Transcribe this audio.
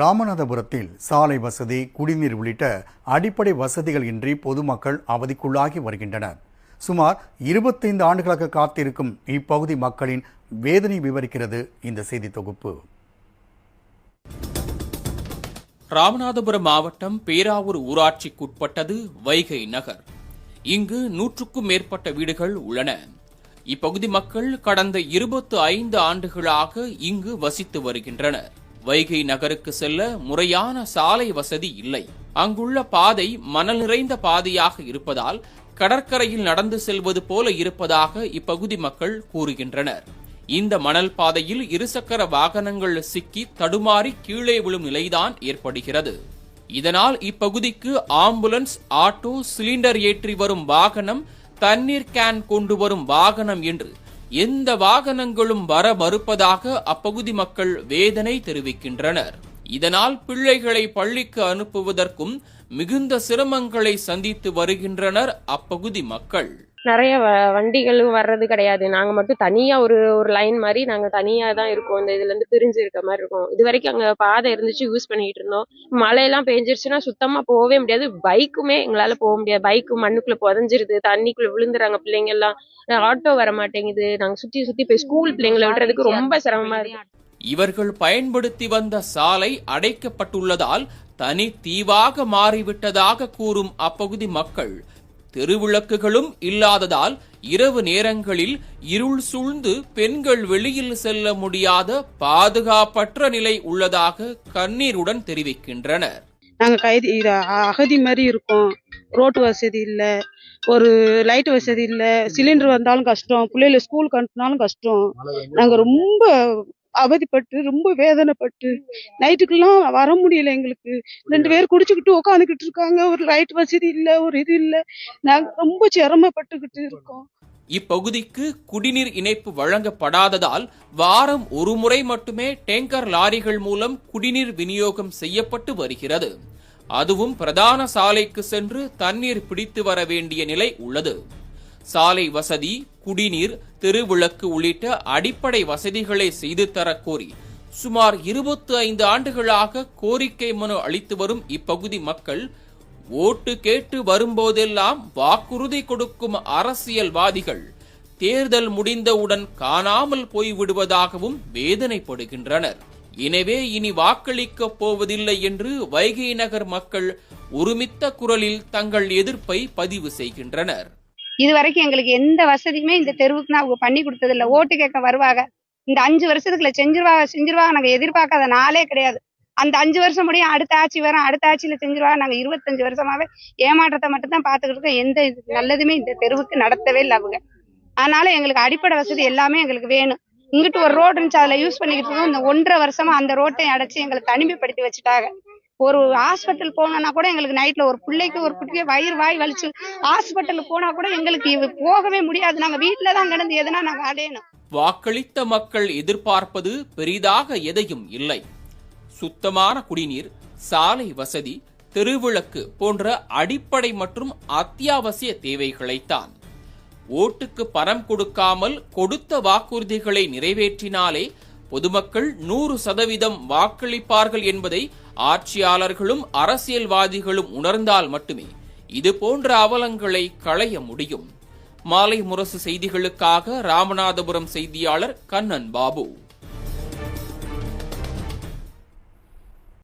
ராமநாதபுரத்தில் சாலை வசதி குடிநீர் உள்ளிட்ட அடிப்படை வசதிகள் இன்றி பொதுமக்கள் அவதிக்குள்ளாகி வருகின்றனர். சுமார் இருபத்தைந்து ஆண்டுகளாக காத்திருக்கும் இப்பகுதி மக்களின் வேதனை விவரிக்கிறது இந்த செய்தி தொகுப்பு. ராமநாதபுரம் மாவட்டம் பேராவூர் ஊராட்சிக்குட்பட்டது வைகை நகர். இங்கு நூற்றுக்கும் மேற்பட்ட வீடுகள் உள்ளன. இப்பகுதி மக்கள் கடந்த இருபத்து ஐந்து ஆண்டுகளாக இங்கு வசித்து வருகின்றனர். வைகை நகருக்கு செல்ல முறையான சாலை வசதி இல்லை. அங்குள்ள பாதை மணல் நிறைந்த பாதையாக இருப்பதால் கடற்கரையில் நடந்து செல்வது போல இருப்பதாக இப்பகுதி மக்கள் கூறுகின்றனர். இந்த மணல் பாதையில் இருசக்கர வாகனங்கள் சிக்கி தடுமாறி கீழே விழும் நிலைதான் ஏற்படுகிறது. இதனால் இப்பகுதிக்கு ஆம்புலன்ஸ் ஆட்டோ சிலிண்டர் ஏற்றி வரும் வாகனம் தண்ணீர் கேன் கொண்டு வரும் வாகனம் என்று எந்த வாகனங்களும் வர மறுப்பதாக அப்பகுதி மக்கள் வேதனை தெரிவிக்கின்றனர். இதனால் பிள்ளைகளை பள்ளிக்கு அனுப்புவதற்கும் மிகுந்த சிரமங்களை சந்தித்து வருகின்றனர் அப்பகுதி மக்கள். நிறைய வ- வண்டிகளும் வர்றது கிடையாது. நாங்க மட்டும் தனியா ஒரு ஒரு லைன் மாதிரி நாங்க தனியா தான் இருக்கோம். இந்த இதுல இருந்து பிரிஞ்சு இருக்க மாதிரி இருக்கும். இது வரைக்கும் அங்க பாதை இருந்துச்சு யூஸ் பண்ணிட்டு இருந்தோம். மழையெல்லாம் பெஞ்சிருச்சுன்னா சுத்தமா போகவே முடியாது. பைக்குமே எங்களால போக முடியாது. பைக்கு மண்ணுக்குள்ள புதஞ்சிருது தண்ணிக்குள்ள விழுந்துறாங்க பிள்ளைங்க எல்லாம். ஆட்டோ வர மாட்டேங்குது. நாங்க சுத்தி சுத்தி போய் ஸ்கூல் பிள்ளைங்களை விடுறதுக்கு ரொம்ப சிரமமா இருக்கு. இவர்கள் பயன்படுத்தி வந்த சாலை அடைக்கப்பட்டுள்ளதால் தனி தீவாக மாறிவிட்டதாக கூறும் அப்பகுதி மக்கள் தெருவிளக்குகளும் இல்லாததால் இரவு நேரங்களில் இருள் சூழ்ந்து பெண்கள் வெளியில் செல்ல முடியாத பாதுகாப்பற்ற நிலை உள்ளதாக கண்ணீருடன் தெரிவிக்கின்றனர். நாங்க கைதி அகதி மாதிரி இருக்கோம். ரோட்டு வசதி இல்ல. ஒரு லைட் வசதி இல்ல. சிலிண்டர் வந்தாலும் கஷ்டம். பிள்ளைகளை ஸ்கூலுக்கு அனுப்பினாலும் கஷ்டம். நாங்க ரொம்ப அவதிப்பட்டு ரொம்ப வேதனைப்பட்டு நைட்டுக்கெல்லாம் வர முடியல எங்களுக்கு. ரெண்டு பேர் குடிச்சுக்கிட்டு உட்காந்துக்கிட்டு இருக்காங்க. ஒரு லைட் வசதி இல்ல ஒரு இது இல்ல. நாங்க ரொம்ப சிரமப்பட்டுக்கிட்டு இருக்கோம். இப்பகுதிக்கு குடிநீர் இணைப்பு வழங்கப்படாததால் வாரம் ஒரு முறை மட்டுமே டேங்கர் லாரிகள் மூலம் குடிநீர் விநியோகம் செய்யப்பட்டு வருகிறது. அதுவும் பிரதான சாலைக்கு சென்று தண்ணீர் பிடித்து வர வேண்டிய நிலை உள்ளது. சாலை வசதி குடிநீர் தெருவிளக்கு உள்ளிட்ட அடிப்படை வசதிகளை செய்து தரக்கோரி சுமார் இருபத்தி ஐந்து ஆண்டுகளாக கோரிக்கை மனு அளித்து வரும் இப்பகுதி மக்கள் ஓட்டு கேட்டு வரும்போதெல்லாம் வாக்குறுதி கொடுக்கும் அரசியல்வாதிகள் தேர்தல் முடிந்தவுடன் காணாமல் போய்விடுவதாகவும் வேதனைப்படுகின்றனர். எனவே இனி வாக்களிக்கப் போவதில்லை என்று வைகை நகர் மக்கள் ஒருமித்த குரலில் தங்கள் எதிர்ப்பை பதிவு செய்கின்றனர். இது வரைக்கும் எங்களுக்கு எந்த வசதியுமே இந்த தெருவுக்கு அவங்க பண்ணி கொடுத்தது இல்லை ஓட்டு கேட்க வருவாங்க. இந்த அஞ்சு வருஷத்துக்குள்ள செஞ்சிருவாங்க செஞ்சிருவாங்க நாங்க எதிர்பார்க்காத நாளே கிடையாது. அந்த அஞ்சு வருஷம் முடியும் அடுத்த ஆட்சி வரும். அடுத்த ஆட்சியில செஞ்சிருவாங்க நாங்க இருபத்தஞ்சு வருஷமாவே ஏமாற்றத்தை மட்டும் தான் பாத்துக்கிட்டு இருக்கோம். எந்த இது நல்லதுமே இந்த தெருவுக்கு நடத்தவே இல்லை அவங்க. அதனால எங்களுக்கு அடிப்படை வசதி எல்லாமே எங்களுக்கு வேணும். இங்கிட்டு ஒரு ரோடு இருந்துச்சு அதுல யூஸ் பண்ணிக்கிட்டு இருக்கோம் இந்த ஒன்றரை வருஷமா அந்த ரோட்டை அடைச்சு எங்களை தனிமைப்படுத்தி வச்சுட்டாங்க. ஒரு ஹாஸ்பிட்டல் போனோம்னா கூட எங்களுக்கு நைட்ல ஒரு பிள்ளைக்கு ஒரு குட்டிக்கு வயிறு வாய் வலிச்சு ஹாஸ்பிட்டல் போனா கூட எங்களுக்கு போகவே முடியாது. நாங்க வீட்டுல தான் கிடந்து எதுனா நாங்க அடையணும். வாக்களித்த மக்கள் எதிர்பார்ப்பது பெரிதாக எதையும் இல்லை. சுத்தமான குடிநீர் சாலை வசதி தெருவிளக்கு போன்ற அடிப்படை மற்றும் அத்தியாவசிய தேவைகளைத்தான். ஓட்டுக்கு பணம் கொடுக்காமல் கொடுத்த வாக்குறுதிகளை நிறைவேற்றினாலே பொதுமக்கள் நூறு சதவீதம் வாக்களிப்பார்கள் என்பதை ஆட்சியாளர்களும் அரசியல்வாதிகளும் உணர்ந்தால் மட்டுமே இது போன்ற அவலங்களை களைய முடியும். மாலை முரசு செய்திகளுக்காக ராமநாதபுரம் செய்தியாளர் கண்ணன் பாபு.